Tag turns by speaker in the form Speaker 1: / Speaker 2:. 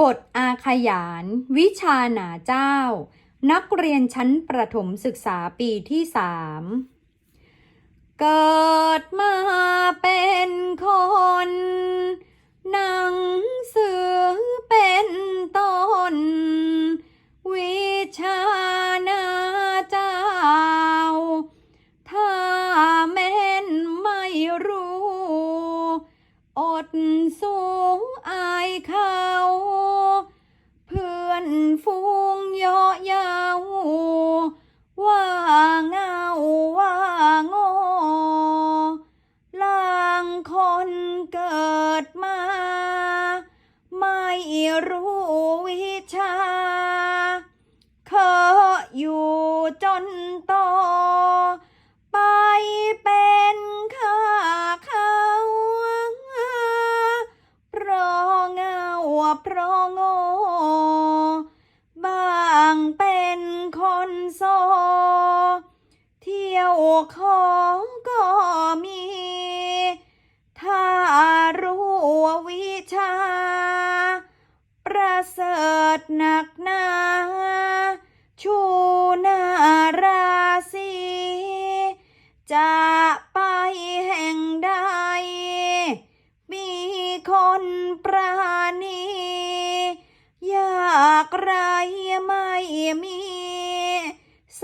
Speaker 1: บทอาขยาน วิชาหนาเจ้า นักเรียนชั้นประถมศึกษาปีที่สามเกิดมา อดสูงอายเขาเพื่อนฟูงเยาะเยาว่าเงาว่าโง่ลางคนเกิดมา ไม่รู้วิชา เคยอยู่จนโต เพราะโง่บางเป็นคนโซ เที่ยวของก็มี ถ้ารู้วิชา ประเสริฐหนักหนาชูนาราศีจะไปแห่งใด มีคนปรา ไรไม่มีส